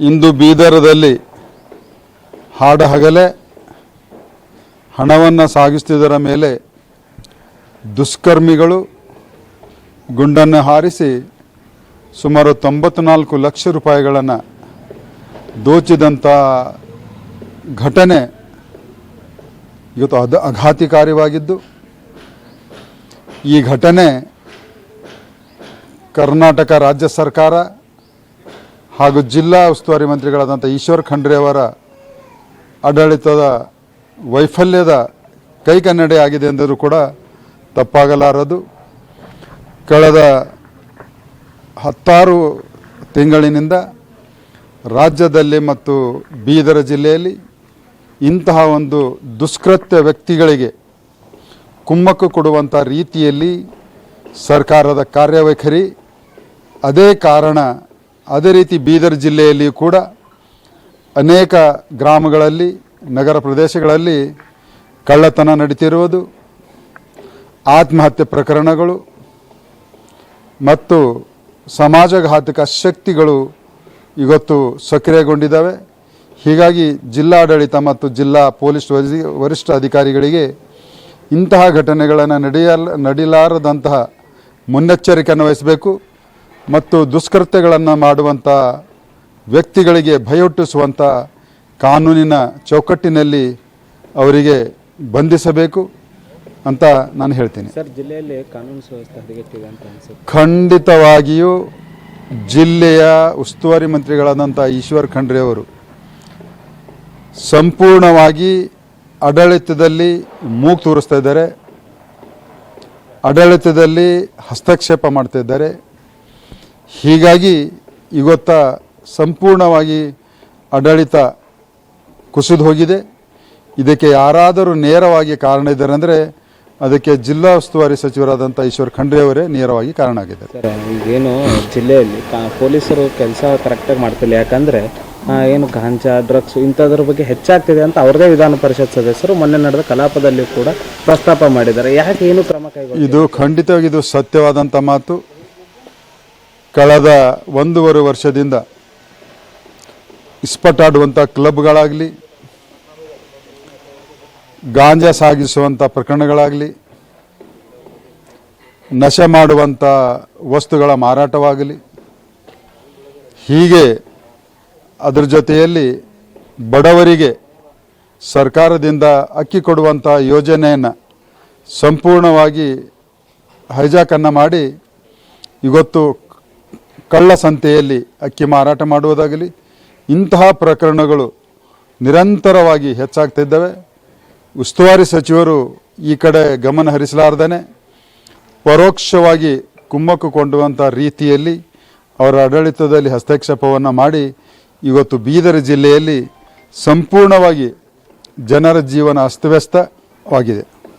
ಇಂದು ಬೀದರದಲ್ಲಿ ಹಾಡ ಹಗಲೇ, ಹಣವನ್ನು ಸಾಗಿಸುತ್ತಿದ್ದರ ಮೇಲೆ ದುಷ್ಕರ್ಮಿಗಳು ಗುಂಡನ್ನು ಹಾರಿಸಿ ಸುಮಾರು ತೊಂಬತ್ನಾಲ್ಕು ಲಕ್ಷ ರೂಪಾಯಿಗಳನ್ನು ದೋಚಿದಂಥ ಘಟನೆ ಇವತ್ತು ಅದ ಈ ಘಟನೆ ಕರ್ನಾಟಕ ರಾಜ್ಯ ಸರ್ಕಾರ ಹಾಗೂ ಜಿಲ್ಲಾ ಉಸ್ತುವಾರಿ ಮಂತ್ರಿಗಳಾದಂಥ ಈಶ್ವರ್ ಖಂಡ್ರೆ ಅವರ ಆಡಳಿತದ ವೈಫಲ್ಯದ ಕೈಕನ್ನಡಿ ಆಗಿದೆ ಎಂದರೂ ಕೂಡ ತಪ್ಪಾಗಲಾರದು. ಕಳೆದ ಹತ್ತಾರು ತಿಂಗಳಿನಿಂದ ರಾಜ್ಯದಲ್ಲಿ ಮತ್ತು ಬೀದರ ಜಿಲ್ಲೆಯಲ್ಲಿ ಇಂತಹ ಒಂದು ದುಷ್ಕೃತ್ಯ ವ್ಯಕ್ತಿಗಳಿಗೆ ಕುಮ್ಮಕ್ಕು ಕೊಡುವಂಥ ರೀತಿಯಲ್ಲಿ ಸರ್ಕಾರದ ಕಾರ್ಯವೈಖರಿ. ಅದೇ ಕಾರಣ ಅದೇ ರೀತಿ ಬೀದರ್ ಜಿಲ್ಲೆಯಲ್ಲಿ ಕೂಡ ಅನೇಕ ಗ್ರಾಮಗಳಲ್ಲಿ, ನಗರ ಪ್ರದೇಶಗಳಲ್ಲಿ ಕಳ್ಳತನ ನಡೀತಿರುವುದು, ಆತ್ಮಹತ್ಯೆ ಪ್ರಕರಣಗಳು ಮತ್ತು ಸಮಾಜಘಾತಕ ಶಕ್ತಿಗಳು ಇವತ್ತು ಸಕ್ರಿಯಗೊಂಡಿದ್ದಾವೆ. ಹೀಗಾಗಿ ಜಿಲ್ಲಾಡಳಿತ ಮತ್ತು ಜಿಲ್ಲಾ ಪೊಲೀಸ್ ವರಿ- ವರಿಷ್ಠ ಅಧಿಕಾರಿಗಳಿಗೆ ಇಂತಹ ಘಟನೆಗಳನ್ನು ನಡೆಯಲ್, ನಡಿಲಾರದಂತಹ ಮುನ್ನೆಚ್ಚರಿಕೆಯನ್ನು ವಹಿಸಬೇಕು. ಮತ್ತು ದುಷ್ಕೃತ್ಯಗಳನ್ನು ಮಾಡುವಂಥ ವ್ಯಕ್ತಿಗಳಿಗೆ ಭಯಹುಟ್ಟಿಸುವಂಥ ಕಾನೂನಿನ ಚೌಕಟ್ಟಿನಲ್ಲಿ ಅವರಿಗೆ ಬಂಧಿಸಬೇಕು ಅಂತ ನಾನು ಹೇಳ್ತೀನಿ. ಸರ್ ಜಿಲ್ಲೆಯಲ್ಲಿ ಕಾನೂನು ಸುವ್ಯವಸ್ಥೆ ಹದಗೆಟ್ಟಿದೆ ಅಂತ ಅನ್ಸುತ್ತೆ. ಖಂಡಿತವಾಗಿಯೂ ಜಿಲ್ಲೆಯ ಉಸ್ತುವಾರಿ ಮಂತ್ರಿಗಳಾದಂಥ ಈಶ್ವರ್ ಖಂಡ್ರೆ ಅವರು ಸಂಪೂರ್ಣವಾಗಿ ಆಡಳಿತದಲ್ಲಿ ಮೂಗು ತೋರಿಸ್ತಾ ಇದ್ದಾರೆ. ಆಡಳಿತದಲ್ಲಿ ಹಸ್ತಕ್ಷೇಪ ಮಾಡ್ತಾ ಇದ್ದಾರೆ. ಹೀಗಾಗಿ ಇವತ್ತ ಸಂಪೂರ್ಣವಾಗಿ ಆಡಳಿತ ಕುಸಿದು ಹೋಗಿದೆ. ಇದಕ್ಕೆ ಯಾರಾದರೂ ನೇರವಾಗಿ ಕಾರಣ ಇದ್ದಾರೆ ಅಂದರೆ ಅದಕ್ಕೆ ಜಿಲ್ಲಾ ಉಸ್ತುವಾರಿ ಸಚಿವರಾದಂಥ ಈಶ್ವರ್ ಖಂಡ್ರೆ ಅವರೇ ನೇರವಾಗಿ ಕಾರಣ ಆಗಿದ್ದಾರೆ. ಈಗೇನು ಜಿಲ್ಲೆಯಲ್ಲಿ ಪೊಲೀಸರು ಕೆಲಸ ಕರೆಕ್ಟಾಗಿ ಮಾಡ್ತಿಲ್ಲ. ಯಾಕಂದರೆ ಏನು ಗಾಂಜಾ ಡ್ರಗ್ಸ್ ಇಂಥದ್ರ ಬಗ್ಗೆ ಹೆಚ್ಚಾಗ್ತಿದೆ ಅಂತ ಅವ್ರದೇ ವಿಧಾನ ಪರಿಷತ್ ಸದಸ್ಯರು ಮೊನ್ನೆ ನಡೆದ ಕಲಾಪದಲ್ಲಿ ಕೂಡ ಪ್ರಸ್ತಾಪ ಮಾಡಿದ್ದಾರೆ. ಯಾಕೆ ಏನು ಕ್ರಮ ಕೈಗೊಂಡು ಇದು ಖಂಡಿತವಾಗಿ ಇದು ಸತ್ಯವಾದಂಥ ಮಾತು. ಕಳೆದ ಒಂದೂವರೆ ವರ್ಷದಿಂದ ಇಸ್ಪಟ್ಟಾಡುವಂಥ ಕ್ಲಬ್ಗಳಾಗಲಿ, ಗಾಂಜಾ ಸಾಗಿಸುವಂಥ ಪ್ರಕರಣಗಳಾಗಲಿ, ನಶೆ ಮಾಡುವಂಥ ವಸ್ತುಗಳ ಮಾರಾಟವಾಗಲಿ, ಹೀಗೆ ಅದರ ಜೊತೆಯಲ್ಲಿ ಬಡವರಿಗೆ ಸರ್ಕಾರದಿಂದ ಅಕ್ಕಿ ಕೊಡುವಂಥ ಯೋಜನೆಯನ್ನು ಸಂಪೂರ್ಣವಾಗಿ ಹೈಜಾಕನ್ನು ಮಾಡಿ ಇವತ್ತು ಕಳ್ಳ ಸಂತೆಯಲ್ಲಿ ಅಕ್ಕಿ ಮಾರಾಟ ಮಾಡುವುದಾಗಲಿ, ಇಂತಹ ಪ್ರಕರಣಗಳು ನಿರಂತರವಾಗಿ ಹೆಚ್ಚಾಗ್ತಿದ್ದಾವೆ ಉಸ್ತುವಾರಿ ಸಚಿವರು ಈ ಕಡೆ ಗಮನ ಹರಿಸಲಾರ್ದೇ ಪರೋಕ್ಷವಾಗಿ ಕುಮ್ಮಕ್ಕು ಕೊಂಡುವಂಥ ರೀತಿಯಲ್ಲಿ ಅವರ ಆಡಳಿತದಲ್ಲಿ ಹಸ್ತಕ್ಷೇಪವನ್ನು ಮಾಡಿ, ಇವತ್ತು ಬೀದರ್ ಜಿಲ್ಲೆಯಲ್ಲಿ ಸಂಪೂರ್ಣವಾಗಿ ಜನರ ಜೀವನ ಅಸ್ತವ್ಯಸ್ತವಾಗಿದೆ.